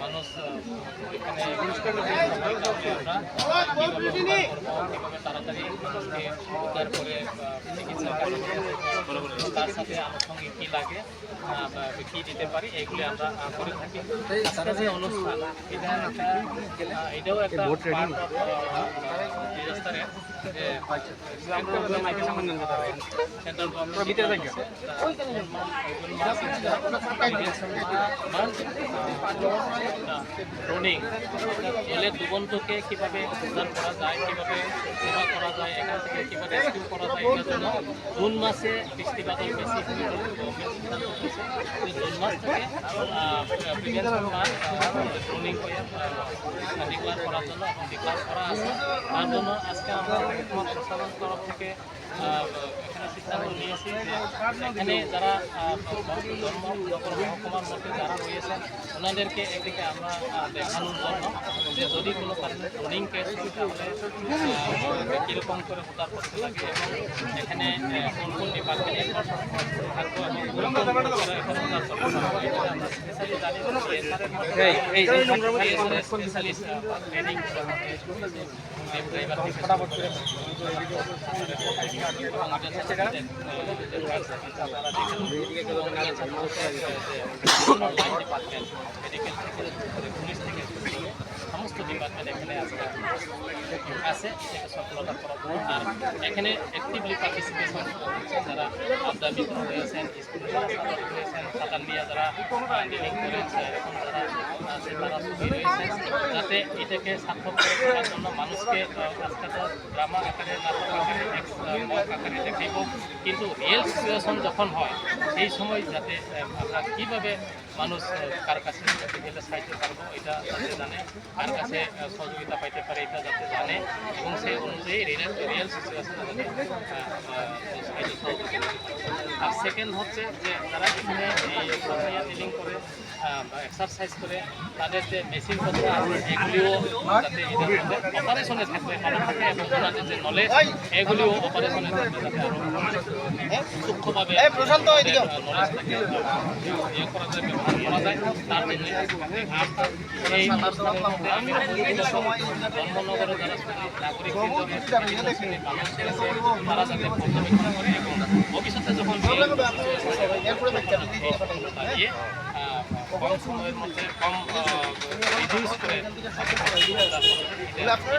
মানুষ তাড়াতাড়ি মানুষকে উদ্ধার করে চিকিৎসা তার সাথে আনুষঙ্গিক কী লাগে কী দিতে পারি এইগুলি আমরা করে থাকি অনুষ্ঠান এটা এটাও একটা ট্রোনিং জলের দুবন্তকে কীভাবে করা যায় কীভাবে জুন মাসে বৃষ্টি বাদল জুন মাস থেকে মাস করে আছে। তার আজকে আমরা প্রশাসন থেকে এখানে সিদ্ধান্ত নিয়েছি এখানে যারা ধর্ম মহকুমার মধ্যে যারা রয়েছেন, ওনাদেরকে একদিকে আমরা দেখানোর জন্য যে যদি কোনো কারণে ট্রোনিং কেস হয় তাহলে কীরকম করে উদ্ধার করতে লাগে এবং এখানে কোন কোন কোন করে এখানে ডিপার্টমেন্ট এখানে আছে আছে সফলতা করার আর এখানে অ্যাক্টিভলি পার্টিসিপেশন যারা আবদা বিদ্রোহ রয়েছেন স্কুলে যারা সাঁতার রয়েছেন সাঁতার নিয়ে যারা করেছে এখন যারা আছে তারা সুখী রয়েছেন যাতে এটাকে সার্থক করে তোলার জন্য মানুষকে আজকে ড্রামা আকারে, নাটক আকারে মক আকারে দেখাইব। কিন্তু রিয়েল সিচুয়েশন যখন হয়, সেই সময় যাতে আমরা কীভাবে মানুষ কার কাছে যাতে গেলে সাহায্য পারব এটা যাতে জানে, কার কাছে সহযোগিতা পাইতে পারে, এটা যাতে জানে, এবং সেই অনুযায়ী রিয়েল রিয়েল সিচুয়েশন যাতে সাহায্য সহযোগিতা সেকেন্ড হচ্ছে যে যারা এখানে এই ডিলিং করে বা এক্সারসাইজ করে। তাদের যে মেশিনপত্র আছে এগুলিও যাতে অপারেশনে থাকবে ভালো থাকে এবং ওনাদের যে নলেজ এগুলিও অপারেশনে থাকবে যাতে আরও সূক্ষ্মভাবে নলেজটাকে ইয়ে করা যায় ব্যবহার করা যায় তার জন্য এই ধর্মনগরে যারা নাগরিক তারা যাতে পর্যবেক্ষণ করে এবং ভবিষ্যতে যখন দাঁড়িয়ে কম সময়ের মধ্যে কম রিডিউস করে আপনারা